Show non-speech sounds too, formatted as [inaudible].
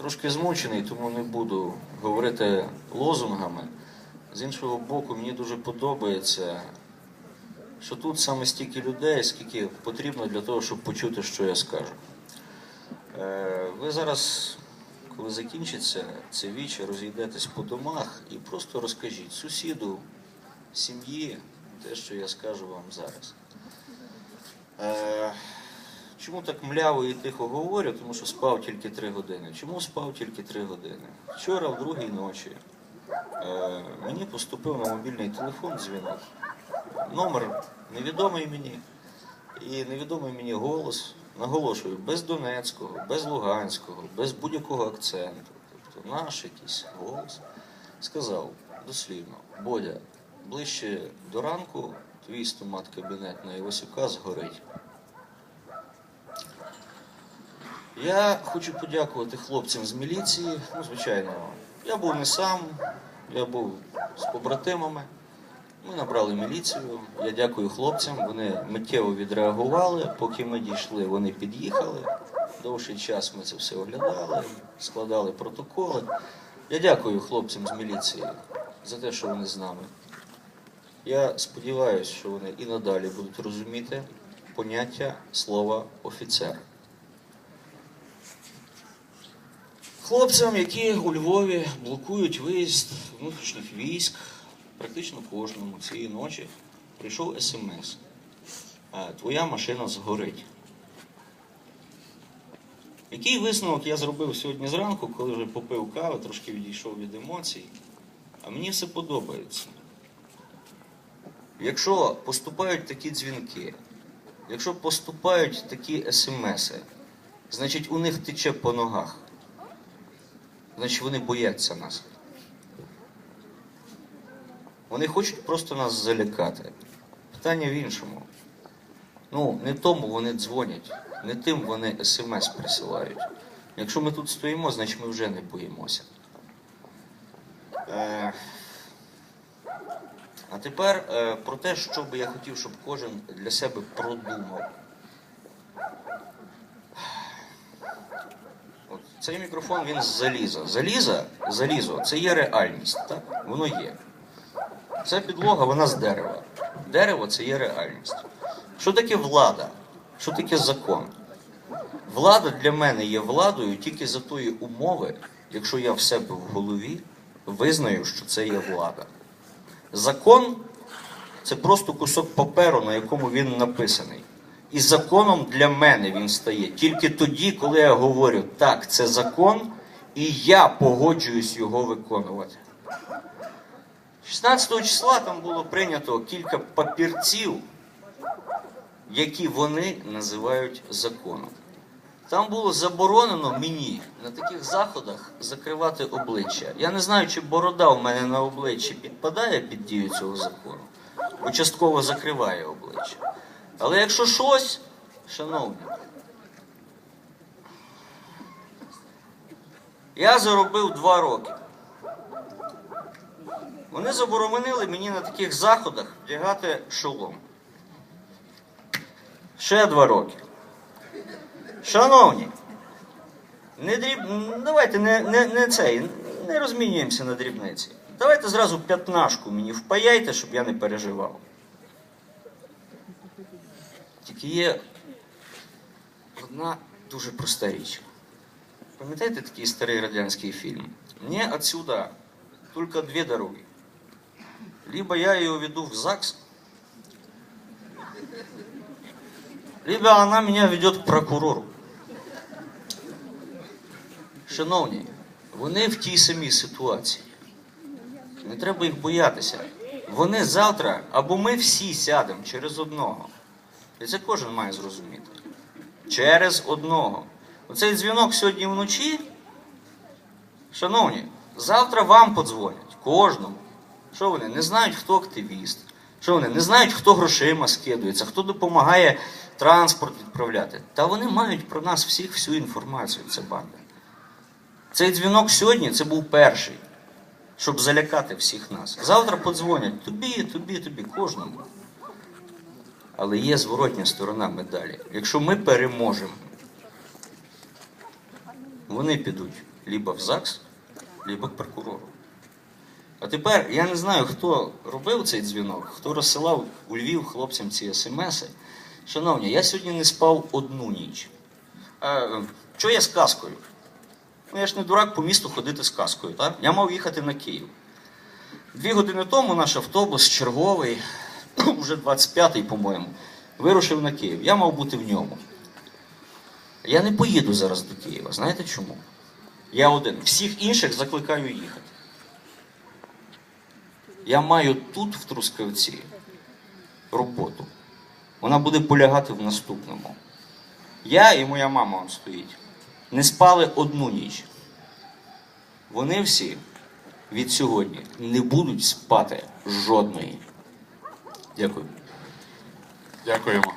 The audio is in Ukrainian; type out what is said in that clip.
трошки змучений, тому не буду говорити лозунгами. З іншого боку, мені дуже подобається, що тут саме стільки людей, скільки потрібно для того, щоб почути, що я скажу. Е, Ви зараз, коли закінчиться це віче, розійдетесь по домах і просто розкажіть сусіду, сім'ї те, що я скажу вам зараз. Чому так мляво і тихо говорю? Тому що спав тільки три години. Чому спав тільки три години? Вчора, в другій ночі, е, мені поступив на мобільний телефон дзвінок. Номер невідомий мені. І невідомий мені голос, наголошую, без Донецького, без Луганського, без будь-якого акценту. Тобто наш якийсь голос сказав дослівно, Бодя, ближче до ранку твій стомат кабінет на Івасюка згорить. Я хочу подякувати хлопцям з міліції. Ну, звичайно, я був не сам, я був з побратимами. Ми набрали міліцію. Я дякую хлопцям. Вони миттєво відреагували. Поки ми дійшли, вони під'їхали. Довший час ми це все оглядали, складали протоколи. Я дякую хлопцям з міліції за те, що вони з нами. Я сподіваюся, що вони і надалі будуть розуміти поняття слова офіцер. Хлопцям, які у Львові блокують виїзд внутрішніх військ, практично кожному цієї ночі прийшов смс. «Е, Твоя машина згорить. Який висновок я зробив сьогодні зранку, коли вже попив кави, трошки відійшов від емоцій, а мені все подобається. Якщо поступають такі дзвінки, якщо поступають такі смси, значить у них тече по ногах. Значить вони бояться нас. Вони хочуть просто нас залякати. Питання в іншому. Ну, не тому вони дзвонять, не тим вони смс присилають. Якщо ми тут стоїмо, значить ми вже не боїмося. Е, а тепер е, про те, що би я хотів, щоб кожен для себе продумав. Цей мікрофон він з заліза. Заліза, залізо це є реальність, так? Воно є. Ця підлога, вона з дерева. Дерево це є реальність. Що таке влада? Що таке закон? Влада для мене є владою тільки за тої умови, якщо я в себе в голові визнаю, що це є влада. Закон це просто кусок паперу, на якому він написаний. І законом для мене він стає тільки тоді, коли я говорю, так, це закон, і я погоджуюсь його виконувати. 16 числа там було прийнято кілька папірців, які вони називають законом. Там було заборонено мені на таких заходах закривати обличчя. Я не знаю, чи борода в мене на обличчі підпадає під дію цього закону, бо частково закриває обличчя. Але якщо щось, шановні, я заробив два роки. Вони заборонили мені на таких заходах вдягати шолом. Ще два роки. Шановні, не дріб... давайте не, не, не цей, не розмінюємося на дрібниці. Давайте зразу п'ятнашку мені впаяйте, щоб я не переживав. Тільки є одна дуже проста річ. Пам'ятаєте такий старий радянський фільм? Мені отсюда только две дороги. Либо я ее веду в ЗАГС, либо она меня ведет к прокурору. Шановні, вони в тій самій ситуації. Не треба їх боятися. Вони завтра або ми всі сядемо через одного. І це кожен має зрозуміти. Через одного. Оцей дзвінок сьогодні вночі. Шановні, завтра вам подзвонять. Кожному. Що вони? Не знають, хто активіст. Що вони? Не знають, хто грошима скидується, хто допомагає транспорт відправляти. Та вони мають про нас всіх всю інформацію, це банда. Цей дзвінок сьогодні це був перший, щоб залякати всіх нас. Завтра подзвонять тобі, тобі, тобі, кожному. Але є зворотня сторона медалі. Якщо ми переможемо, вони підуть либо в ЗАГС, либо к прокурору. А тепер я не знаю, хто робив цей дзвінок, хто розсилав у Львів хлопцям ці смси. Шановні, я сьогодні не спав одну ніч. А, що я з каскою? Ну я ж не дурак по місту ходити з каскою, так? Я мав їхати на Київ. Дві години тому наш автобус черговий, [clears throat] вже 25-й, по-моєму, вирушив на Київ. Я мав бути в ньому. Я не поїду зараз до Києва. Знаєте чому? Я один. Всіх інших закликаю їхати. Я маю тут, в Трускавці, роботу. Вона буде полягати в наступному. Я і моя мама он стоїть. Не спали одну ніч. Вони всі від сьогодні не будуть спати жодної. Дякую. Дякуємо.